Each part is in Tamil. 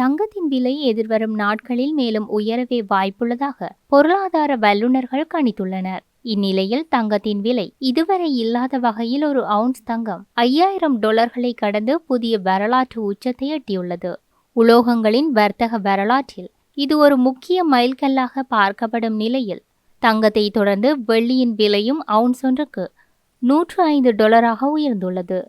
தங்கத்தின் விலை எதிர்வரும் நாட்களில் மேலும் உயரவே வாய்ப்புள்ளதாக பொருளாதார வல்லுநர்கள் கணித்துள்ளனர். இந்நிலையில் தங்கத்தின் விலை இதுவரை இல்லாத வகையில் ஒரு அவுன்ஸ் தங்கம் ஐயாயிரம் டாலர்களை கடந்து புதிய வரலாற்று உச்சத்தை எட்டியுள்ளது. உலோகங்களின் வர்த்தக வரலாற்றில் இது ஒரு முக்கிய மைல்கல்லாக பார்க்கப்படும் நிலையில் தங்கத்தை தொடர்ந்து வெள்ளியின் விலையும் அவுன்ஸ் ஒன்றுக்கு நூற்று ஐந்து டாலராக உயர்ந்துள்ளது.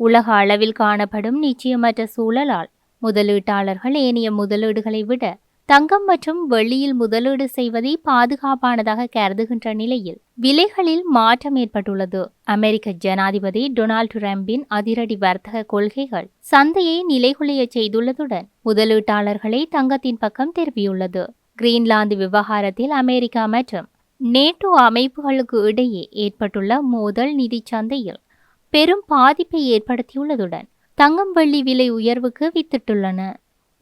உலக அளவில் காணப்படும் நிச்சயமற்ற சூழலால் முதலீட்டாளர்கள் ஏனைய முதலீடுகளை விட தங்கம் மற்றும் வெள்ளியில் முதலீடு செய்வதை பாதுகாப்பானதாக கருதுகின்ற நிலையில் விலைகளில் மாற்றம் ஏற்பட்டுள்ளது. அமெரிக்க ஜனாதிபதி டொனால்டு ட்ரம்பின் அதிரடி வர்த்தக கொள்கைகள் சந்தையை நிலைகுலைய செய்துள்ளதுடன் முதலீட்டாளர்களை தங்கத்தின் பக்கம் திருப்பியுள்ளது கிரீன்லாந்து விவகாரத்தில் அமெரிக்கா மற்றும் நேட்டோ அமைப்புகளுக்கு இடையே ஏற்பட்டுள்ள மோதல் நிதி சந்தையில் பெரும் பாதிப்பை ஏற்படுத்தியுள்ளதுடன் தங்கம் வெள்ளி விலை உயர்வுக்கு வித்திட்டுள்ளன.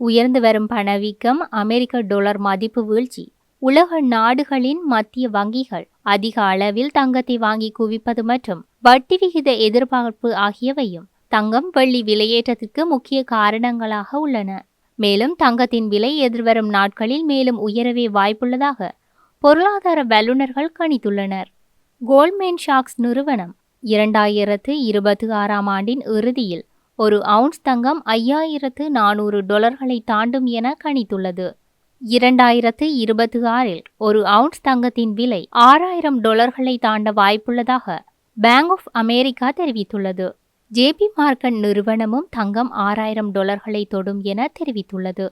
உயர்ந்து வரும் பணவீக்கம் அமெரிக்க டாலர் மதிப்பு வீழ்ச்சி உலக நாடுகளின் மத்திய வங்கிகள் அதிக அளவில் தங்கத்தை வாங்கி குவிப்பது மற்றும் வட்டி விகித எதிர்பார்ப்பு ஆகியவையும் தங்கம் வெள்ளி விலையேற்றத்திற்கு முக்கிய காரணங்களாக உள்ளன. மேலும் தங்கத்தின் விலை எதிர்வரும் நாட்களில் மேலும் உயரவே வாய்ப்புள்ளதாக பொருளாதார வல்லுநர்கள் கணித்துள்ளனர். கோல்ட்மேன் ஷாக்ஸ் நிறுவனம் இரண்டாயிரத்து இருபத்தி ஆறாம் ஆண்டின் இறுதியில் ஒரு அவுன்ஸ் தங்கம் ஐயாயிரத்து நானூறு டொலர்களை தாண்டும் என கணித்துள்ளது. இரண்டாயிரத்து இருபத்தி ஆறில் ஒரு அவுன்ஸ் தங்கத்தின் விலை ஆறாயிரம் டொலர்களை தாண்ட வாய்ப்புள்ளதாக பேங்க் ஆஃப் அமெரிக்கா தெரிவித்துள்ளது. ஜேபி மார்க்கன் நிறுவனமும் தங்கம் ஆறாயிரம் டொலர்களை தொடும் என தெரிவித்துள்ளது.